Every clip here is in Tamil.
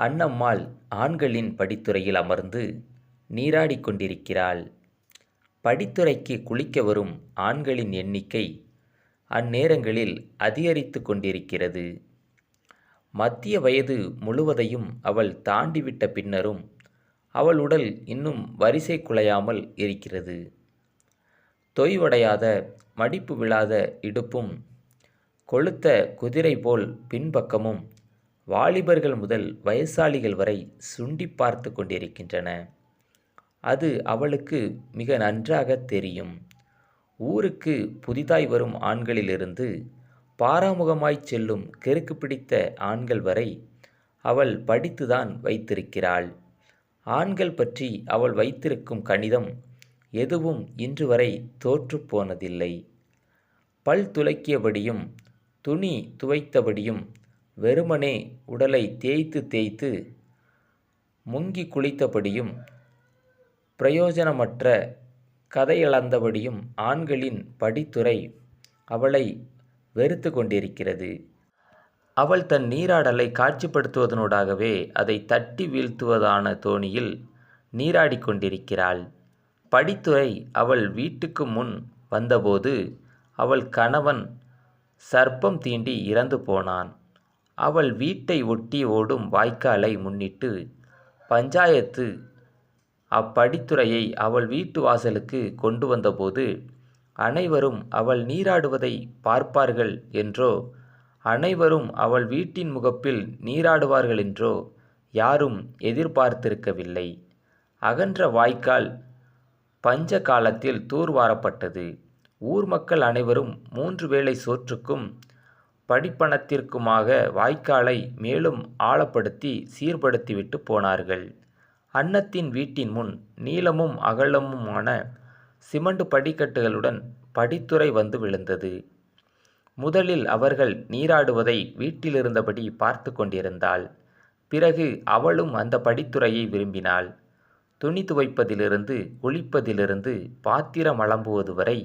அன்னம்மாள் ஆண்களின் படித்துறையில் அமர்ந்து நீராடிக் கொண்டிருக்கிறாள். படித்துறைக்கு குளிக்க வரும் ஆண்களின் எண்ணிக்கை அந்நேரங்களில் அதிகரித்து கொண்டிருக்கிறது. மத்திய வயது முழுவதையும் அவள் தாண்டிவிட்ட பின்னரும் அவள் உடல் இன்னும் வரிசை குலையாமல் இருக்கிறது. தொய்வடையாத மடிப்பு விழாத இடுப்பும் கொழுத்த குதிரை போல் பின்பக்கமும் வாலிபர்கள் முதல் வயசாளிகள் வரை சுண்டிப் பார்த்து கொண்டிருக்கின்றன. அது அவளுக்கு மிக நன்றாகத் தெரியும். ஊருக்கு புதிதாய் வரும் ஆண்களிலிருந்து பாராமுகமாய் செல்லும் கெருக்கு பிடித்த ஆண்கள் வரை அவள் படித்துதான் வைத்திருக்கிறாள். ஆண்கள் பற்றி அவள் வைத்திருக்கும் கணிதம் எதுவும் இன்று வரை தோற்றுப்போனதில்லை பல் துலக்கியபடியும் துணி துவைத்தபடியும் வெறுமனே உடலை தேய்த்து தேய்த்து முங்கிக் குளித்தபடியும் பிரயோஜனமற்ற கதையளந்தபடியும் ஆண்களின் படித்துறை அவளை வெறுத்து கொண்டிருக்கிறது. அவள் தன் நீராடலை காட்சிப்படுத்துவதனூடாகவே அதை தட்டி வீழ்த்துவதான தோணியில் நீராடிக்கொண்டிருக்கிறாள் படித்துறை அவள் வீட்டுக்கு முன் வந்தபோது அவள் கணவன் சர்ப்பம் தீண்டி இறந்து போனான். அவள் வீட்டை ஒட்டி ஓடும் வாய்க்காலை முன்னிட்டு பஞ்சாயத்து அப்படித்துறையை அவள் வீட்டு வாசலுக்கு கொண்டு வந்தபோது அனைவரும் அவள் நீராடுவதை பார்ப்பார்கள் என்றோ அனைவரும் அவள் வீட்டின் முகப்பில் நீராடுவார்கள் என்றோ யாரும் எதிர்பார்த்திருக்கவில்லை. அகன்ற வாய்க்கால் பஞ்ச காலத்தில் தூர்வாரப்பட்டது. ஊர் மக்கள் அனைவரும் மூன்று வேளை சோற்றுக்கும் படிப்பணத்திற்குமாக வாய்க்காலை மேலும் ஆழப்படுத்தி சீர்படுத்திவிட்டுப் போனார்கள். அன்னத்தின் வீட்டின் முன் நீளமும் அகலமுமான சிமெண்ட் படிக்கட்டுகளுடன் படித்துறை வந்து விழுந்தது. முதலில் அவர்கள் நீராடுவதை வீட்டிலிருந்தபடி பார்த்து கொண்டிருந்தாள். பிறகு அவளும் அந்த படித்துறையை விரும்பினாள். துணி துவைப்பதிலிருந்து குளிப்பதிலிருந்து பாத்திரம் அலம்புவது வரை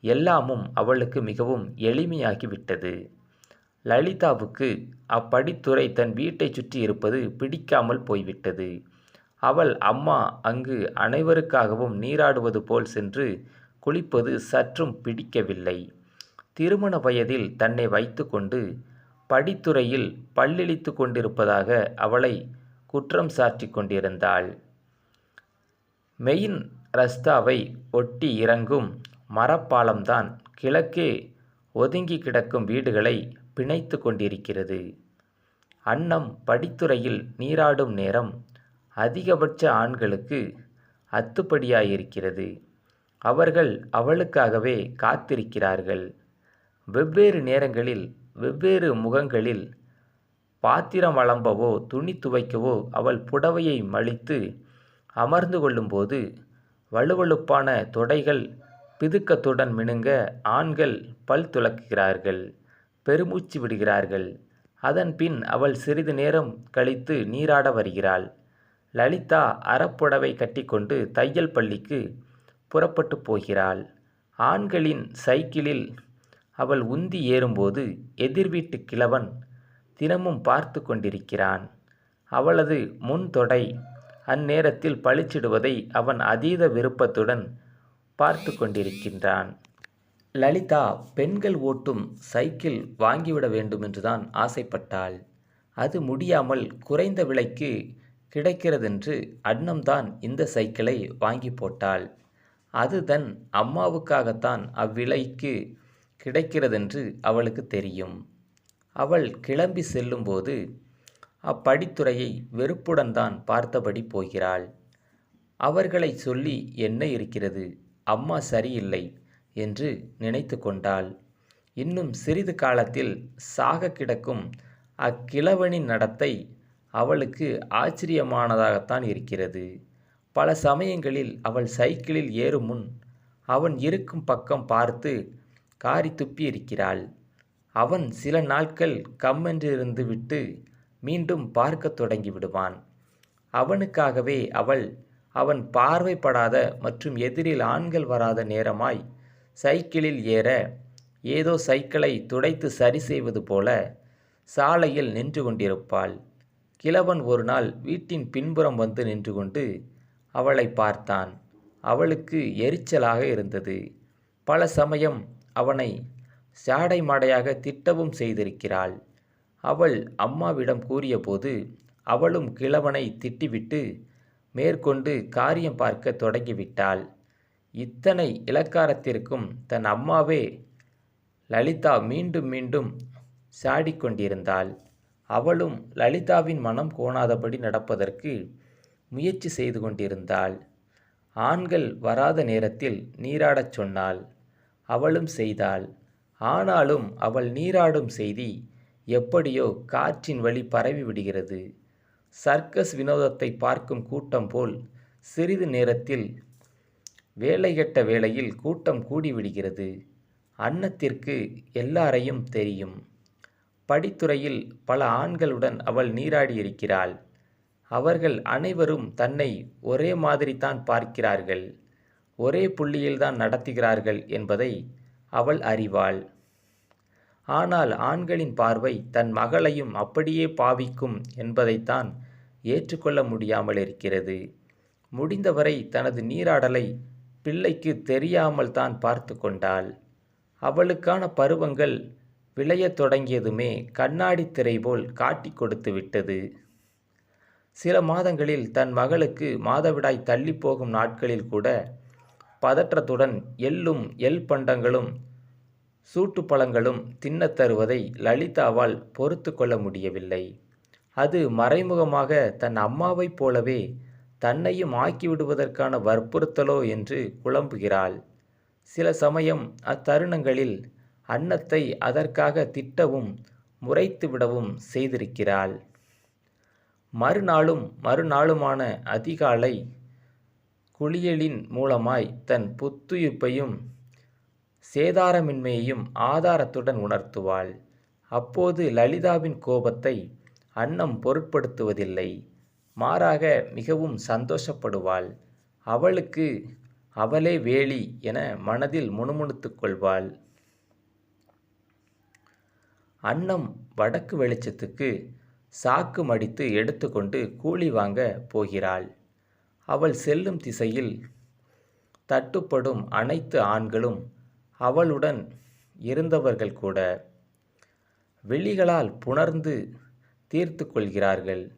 எல்லாமும் அவளுக்கு மிகவும் எளிமையாகிவிட்டது. லலிதாவுக்கு அப்படித்துறை தன் வீட்டைச் சுற்றியிருப்பது பிடிக்காமல் போய்விட்டது. அவள் அம்மா அங்கு அனைவருக்காகவும் நீராடுவது போல் சென்று குளிப்பது சற்றும் பிடிக்கவில்லை. திருமண வயதில் தன்னை வைத்துக்கொண்டு படித்துறையில் பல்லிழித்து கொண்டிருப்பதாக அவளை குற்றம் சாட்டி கொண்டிருந்தாள். மெயின் ரஸ்தாவை ஒட்டி இறங்கும் மரப்பாலம்தான் கிழக்கே ஒதுங்கி கிடக்கும் வீடுகளை பிணைத்து கொண்டிருக்கிறது. அன்னம் படித்துறையில் நீராடும் நேரம் அதிகபட்ச ஆண்களுக்கு அத்துப்படியாயிருக்கிறது. அவர்கள் அவளுக்காகவே காத்திருக்கிறார்கள். வெவ்வேறு நேரங்களில் வெவ்வேறு முகங்களில் பாத்திரம் வளம்பவோ துணி துவைக்கவோ அவள் புடவையை மழித்து அமர்ந்து கொள்ளும்போது வலுவழுப்பான தொடைகள் பிதுக்கத்துடன் மினுங்க ஆண்கள் பல் துலக்குகிறார்கள் பெருமூச்சு விடுகிறார்கள். அதன்பின் அவள் சிறிது நேரம் கழித்து நீராட வருகிறாள். லலிதா அறப்புடவை கட்டிக்கொண்டு தையல் பள்ளிக்கு புறப்பட்டுப் போகிறாள். ஆண்களின் சைக்கிளில் அவள் உந்தி ஏறும்போது எதிர்வீட்டு கிழவன் தினமும் பார்த்து கொண்டிருக்கிறான். அவளது முன் தொடை அந்நேரத்தில் பளிச்சிடுவதை அவன் அதீத விருப்பத்துடன் பார்த்து கொண்டிருக்கின்றான். லலிதா பெண்கள் ஓட்டும் சைக்கிள் வாங்கிவிட வேண்டுமென்றுதான் ஆசைப்பட்டாள். அது முடியாமல் குறைந்த விலைக்கு கிடைக்கிறதென்று அன்னம்தான் இந்த சைக்கிளை வாங்கிப் போட்டாள். அது தன் அம்மாவுக்காகத்தான் அவ்விலைக்கு கிடைக்கிறதென்று அவளுக்கு தெரியும். அவள் கிளம்பி செல்லும்போது அப்படித்துறையை வெறுப்புடன் தான் பார்த்தபடி போகிறாள். அவர்களை சொல்லி என்ன இருக்கிறது அம்மா சரியில்லை என்று நினைத்து கொண்டாள். இன்னும் சிறிது காலத்தில் சாக கிடக்கும் அக்கிழவனின் நடத்தை அவளுக்கு ஆச்சரியமானதாகத்தான் இருக்கிறது. பல சமயங்களில் அவள் சைக்கிளில் ஏறும் முன் அவன் இருக்கும் பக்கம் பார்த்து காரி துப்பி இருக்கிறாள் அவன் சில நாட்கள் கம்மென்றிருந்துவிட்டு மீண்டும் பார்க்கத் தொடங்கிவிடுவான். அவனுக்காகவே அவள் அவன் பார்வைப்படாத மற்றும் எதிரில் ஆண்கள் வராத நேரமாய் சைக்கிளில் ஏற ஏதோ சைக்கிளை துடைத்து சரி செய்வது போல சாலையில் நின்று கொண்டிருப்பாள். கிழவன் ஒரு நாள் வீட்டின் பின்புறம் வந்து நின்று கொண்டு அவளை பார்த்தான். அவளுக்கு எரிச்சலாக இருந்தது. பல சமயம் அவனை சாடை மாடையாக திட்டவும் செய்திருக்கிறாள். அவள் அம்மாவிடம் கூறியபோது அவளும் கிழவனை திட்டிவிட்டு மேற்கொண்டு காரியம் பார்க்க தொடங்கிவிட்டாள். இத்தனை இலக்காரத்திற்கும் தன் அம்மாவே லலிதா மீண்டும் மீண்டும் சாடிக்கொண்டிருந்தாள் அவளும் லலிதாவின் மனம் கோணாதபடி நடப்பதற்கு முயற்சி செய்து கொண்டிருந்தாள். ஆண்கள் வராத நேரத்தில் நீராடச் சொன்னாள். அவளும் செய்தாள். ஆனாலும் அவள் நீராடும் செய்தி எப்படியோ காற்றின் வழி பரவி விடுகிறது. சர்க்கஸ் வினோதத்தை பார்க்கும் கூட்டம் போல் சிறிது நேரத்தில் வேலைகெட்ட வேளையில் கூட்டம் கூடிவிடுகிறது. அன்னத்திற்கு எல்லாரையும் தெரியும். படித்துறையில் பல ஆண்களுடன் அவள் நீராடியிருக்கிறாள். அவர்கள் அனைவரும் தன்னை ஒரே மாதிரி தான் பார்க்கிறார்கள். ஒரே புள்ளியில்தான் நடத்துகிறார்கள் என்பதை அவள் அறிவாள். ஆனால் ஆண்களின் பார்வை தன் மகளையும் அப்படியே பாவிக்கும் என்பதைத்தான் ஏற்றுக்கொள்ள முடியாமல் இருக்கிறது முடிந்தவரை தனது நீராடலை பிள்ளைக்கு தெரியாமல் தான் பார்த்து கொண்டாள். அவளுக்கான பருவங்கள் விளையத் தொடங்கியதுமே கண்ணாடி திரை போல் காட்டி கொடுத்து விட்டது. சில மாதங்களில் தன் மகளுக்கு மாதவிடாய் தள்ளி போகும் நாட்களில் கூட பதற்றத்துடன் எள்ளும் எள் பண்டங்களும் சூட்டு பழங்களும் தின்னத் தருவதை லலிதாவால் பொறுத்து கொள்ள முடியவில்லை. அது மறைமுகமாக தன் அம்மாவைப் போலவே தன்னையும் ஆக்கிவிடுவதற்கான வற்புறுத்தலோ என்று குழம்புகிறாள். சில சமயம் அத்தருணங்களில் அன்னத்தை அதற்காக திட்டவும் முறைத்து விடவும் செய்திருக்கிறாள். மறுநாளும் மறுநாளுமான அதிகாலை குளியலின் மூலமாய் தன் புத்துயிர்ப்பையும் சேதாரமின்மையையும் ஆதாரத்துடன் உணர்த்துவாள். அப்போது லலிதாவின் கோபத்தை அன்னம் பொருட்படுத்துவதில்லை. மாறாக மிகவும் சந்தோஷப்படுவாள். அவளுக்கு அவளே வேலி என மனதில் முணுமுணுத்து கொள்வாள். அன்னம் வடக்கு வெளிச்சத்துக்கு சாக்கு மடித்து எடுத்துக்கொண்டு கூலி வாங்க போகிறாள். அவள் செல்லும் திசையில் தட்டுப்படும் அனைத்து ஆண்களும் அவளுடன் இருந்தவர்கள் கூட. விழிகளால் புணர்ந்து தீர்த்து கொள்கிறார்கள்.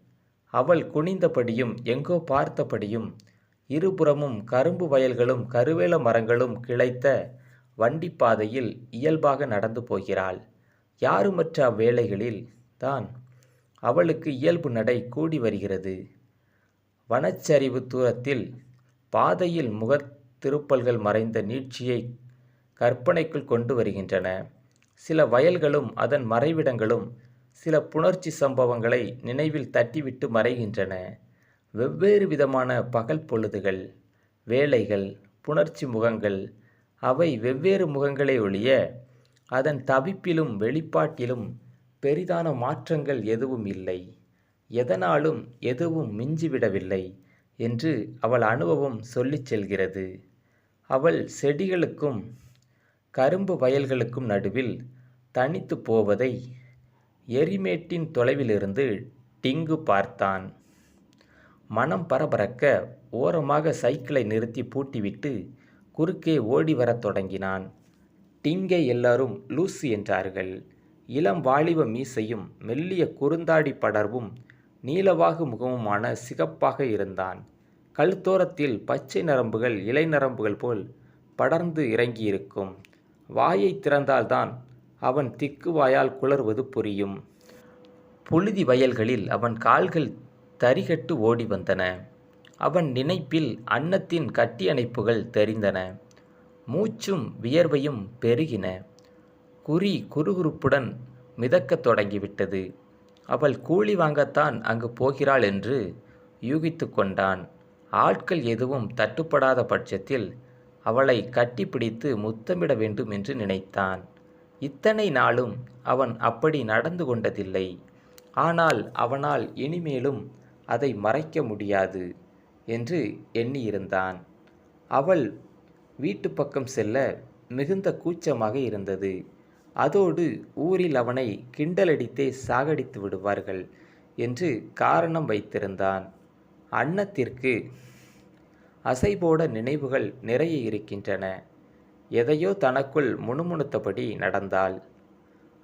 அவள் குனிந்தபடியும் எங்கோ பார்த்தபடியும் இருபுறமும் கரும்பு வயல்களும் கருவேல மரங்களும் கிளைத்த வண்டிப்பாதையில் இயல்பாக நடந்து போகிறாள். யாருமற்ற அவ்வேளைகளில் தான் அவளுக்கு இயல்பு நடை கூடி வருகிறது. வனச்சரிவு தூரத்தில் பாதையில் முகத் திருப்பல்கள் மறைந்த நீட்சியை கற்பனைக்குள் கொண்டு வருகின்றன. சில வயல்களும் அதன் மறைவிடங்களும் சில புணர்ச்சி சம்பவங்களை நினைவில் தட்டிவிட்டு மறைகின்றன. வெவ்வேறு விதமான பகல் பொழுதுகள் வேலைகள் புணர்ச்சி முகங்கள் அவை வெவ்வேறு முகங்களை ஒழிய அதன் தவிப்பிலும் வெளிப்பாட்டிலும் பெரிதான மாற்றங்கள் எதுவும் இல்லை. எதனாலும் எதுவும் மிஞ்சிவிடவில்லை என்று அவள் அனுபவம் சொல்லிச் செல்கிறது. அவள் செடிகளுக்கும் கரும்பு வயல்களுக்கும் நடுவில் தனித்து போவதை எரிமேட்டின் தொலைவிலிருந்து டிங்கு பார்த்தான். மனம் பரபரக்க ஓரமாக சைக்கிளை நிறுத்தி பூட்டிவிட்டு குறுக்கே ஓடி வரத் தொடங்கினான். டிங்கை எல்லாரும் லூசு என்றார்கள். இளம் வாலிப மீசையும் மெல்லிய குறுந்தாடி படர்வும் நீலவாகு முகமுமான சிகப்பாக இருந்தான். கழுத்தோரத்தில் பச்சை நரம்புகள் இலை நரம்புகள் போல் படர்ந்து இறங்கியிருக்கும். வாயை திறந்தால்தான் அவன் திக்குவாயால் குளர்வது குளறுவது புரியும். புழுதி வயல்களில் அவன் கால்கள் தரிகட்டு ஓடி வந்தன அவன் நினைப்பில் அன்னத்தின் கட்டியணைப்புகள் தெரிந்தன. மூச்சும் வியர்வையும் பெருகின. குறி குறுகுறுப்புடன் மிதக்கத் தொடங்கிவிட்டது. அவள் கூலி வாங்கத்தான் அங்கு போகிறாள் என்று யூகித்து கொண்டான். ஆட்கள் எதுவும் தட்டுப்படாத பட்சத்தில் அவளை கட்டிப்பிடித்து முத்தமிட வேண்டும் என்று நினைத்தான். இத்தனை நாளும் அவன் அப்படி நடந்து கொண்டதில்லை. ஆனால் அவனால் இனிமேலும் அதை மறைக்க முடியாது என்று எண்ணியிருந்தான். அவள் வீட்டு பக்கம் செல்ல மிகுந்த கூச்சமாக இருந்தது. அதோடு ஊரில் அவனை கிண்டலடித்தே சாகடித்து விடுவார்கள் என்று காரணம் வைத்திருந்தான். அன்னத்திற்கு அசைபோட நினைவுகள் நிறைய இருக்கின்றன. எதையோ தனக்குள் முணுமுணுத்தபடி நடந்தாள்.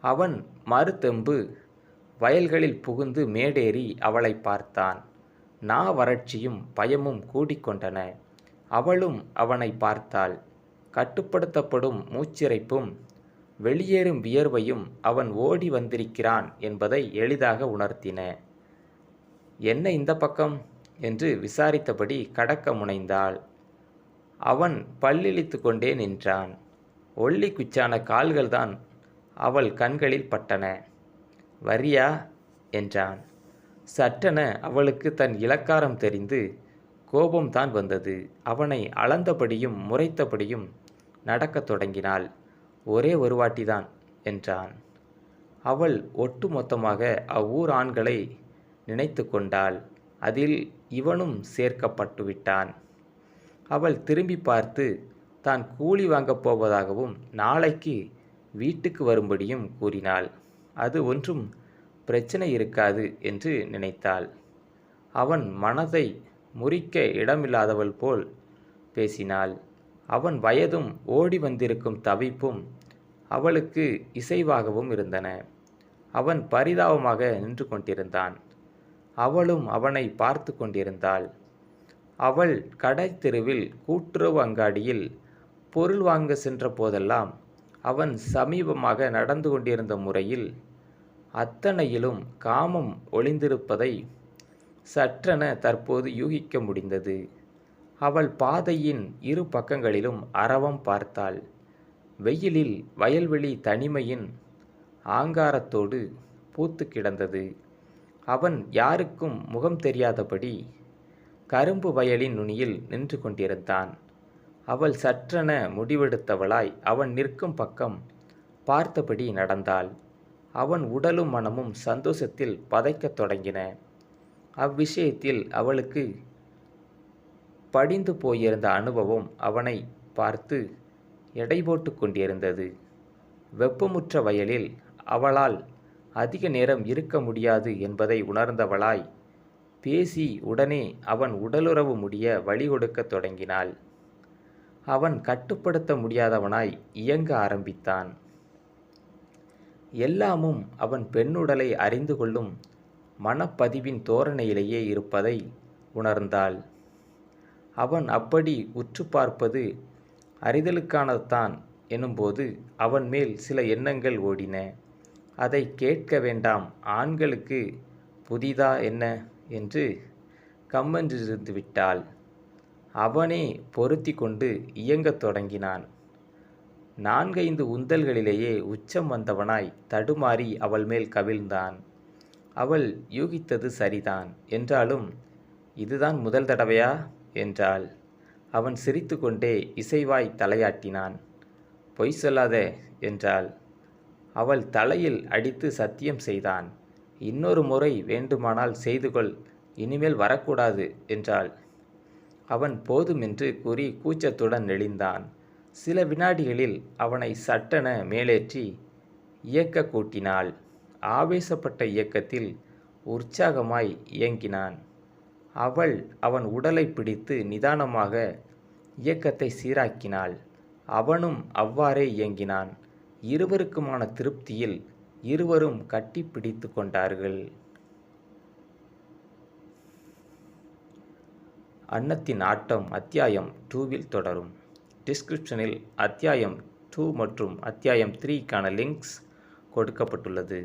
அவன் மறுத்தெம்பு வயல்களில் புகுந்து மேடேறி அவளை பார்த்தான். நா வறட்சியும் பயமும் கூடிக்கொண்டன அவளும் அவனை பார்த்தாள். கட்டுப்படுத்தப்படும் மூச்சிறைப்பும் வெளியேறும் வியர்வையும் அவன் ஓடி வந்திருக்கிறான் என்பதை எளிதாக உணர்த்தின. என்ன இந்த பக்கம்? என்று விசாரித்தபடி கடக்க முனைந்தாள். அவன் பல்லிழித்து கொண்டே நின்றான். ஒல்லி குச்சான கால்கள்தான் அவள் கண்களில் பட்டன. வரியா? என்றான். சட்டென அவளுக்கு தன் இலக்காரம் தெரிந்து கோபம்தான் வந்தது. அவனை அளந்தபடியும் முறைத்தபடியும் நடக்கத் தொடங்கினாள். ஒரே ஒரு வாட்டிதான் என்றான். அவள் ஒட்டுமொத்தமாக அவ்வூர் ஆண்களை நினைத்து கொண்டாள். அதில் இவனும் சேர்க்கப்பட்டு விட்டான் அவள் திரும்பி பார்த்து தான் கூலி வாங்கப் போவதாகவும் நாளைக்கு வீட்டுக்கு வரும்படியும் கூறினாள். அது ஒன்றும் பிரச்சனை இருக்காது என்று நினைத்தாள். அவன் மனதை முறிக்க இடமில்லாதவள் போல் பேசினாள். அவன் வயதும் ஓடி வந்திருக்கும் தவிப்பும் அவளுக்கு இசைவாகவும் இருந்தன. அவன் பரிதாபமாக நின்று கொண்டிருந்தான். அவளும் அவனை பார்த்து கொண்டிருந்தாள். அவள் கடை தெருவில் கூட்டுறவு அங்காடியில் பொருள் வாங்க சென்ற போதெல்லாம் அவன் சமீபமாக நடந்து கொண்டிருந்த முறையில் அத்தனையிலும் காமம் ஒளிந்திருப்பதை சற்றென தற்போது யூகிக்க முடிந்தது. அவள் பாதையின் இரு பக்கங்களிலும் அரவம் பார்த்தாள். வெயிலில் வயல்வெளி தனிமையின் ஆங்காரத்தோடு பூத்து கிடந்தது. அவன் யாருக்கும் முகம் தெரியாதபடி கரும்பு வயலின் நுனியில் நின்று கொண்டிருந்தான். அவள் சற்றென முடிவெடுத்தவளாய் அவன் நிற்கும் பக்கம் பார்த்தபடி நடந்தாள். அவன் உடலும் மனமும் சந்தோஷத்தில் பதைக்கத் தொடங்கின. அவ்விஷயத்தில் அவளுக்கு படிந்து போயிருந்த அனுபவம் அவனை பார்த்து எடை போட்டு கொண்டிருந்தது. வெப்பமுற்ற வயலில் அவளால் அதிக நேரம் இருக்க முடியாது என்பதை உணர்ந்தவளாய் பேசி உடனே அவன் உடலுறவு முடிய வழி கொடுக்கத் தொடங்கினாள். அவன் கட்டுப்படுத்த முடியாதவனாய் இயங்க ஆரம்பித்தான். எல்லாமும் அவன் பெண்ணுடலை அறிந்து கொள்ளும் மனப்பதிவின் தோரணையிலேயே இருப்பதை உணர்ந்தாள். அவன் அப்படி உற்று பார்ப்பது அறிதலுக்கானதுதான் எனும்போது அவன் மேல் சில எண்ணங்கள் ஓடின. அதை கேட்க வேண்டாம். ஆண்களுக்கு புதிதா என்ன? என்று கம்மென்றிருந்து விட்டாள் அவனே பொருத்தி கொண்டு இயங்கத் தொடங்கினான். நான்கைந்து உந்தல்களிலேயே உச்சம் வந்தவனாய் தடுமாறி அவள் மேல் கவிழ்ந்தான். அவள் யூகித்தது சரிதான். என்றாலும் இதுதான் முதல் தடவையா? என்றாள். அவன் சிரித்து கொண்டே இசைவாய் தலையாட்டினான். பொய் சொல்லாதே என்றாள். அவள் தலையில் அடித்து சத்தியம் செய்தான். இன்னொரு முறை வேண்டுமானால் செய்து கொள் இனிமேல் வரக்கூடாது என்றாள். அவன் போதுமென்று கூறி கூச்சத்துடன் நெளிந்தான் சில வினாடிகளில் அவனை சட்டென மேலேற்றி இயக்க கூட்டினாள். ஆவேசப்பட்ட இயக்கத்தில் உற்சாகமாய் இயங்கினான். அவள் அவன் உடலை பிடித்து நிதானமாக இயக்கத்தை சீராக்கினாள். அவனும் அவ்வாறே இயங்கினான். இருவருக்குமான திருப்தியில் இருவரும் கட்டி பிடித்து கொண்டார்கள். அன்னத்தின் ஆட்டம் அத்தியாயம் டூவில் தொடரும். டிஸ்கிரிப்ஷனில் அத்தியாயம் டூ மற்றும் அத்தியாயம் த்ரீக்கான லிங்க்ஸ் கொடுக்கப்பட்டுள்ளது.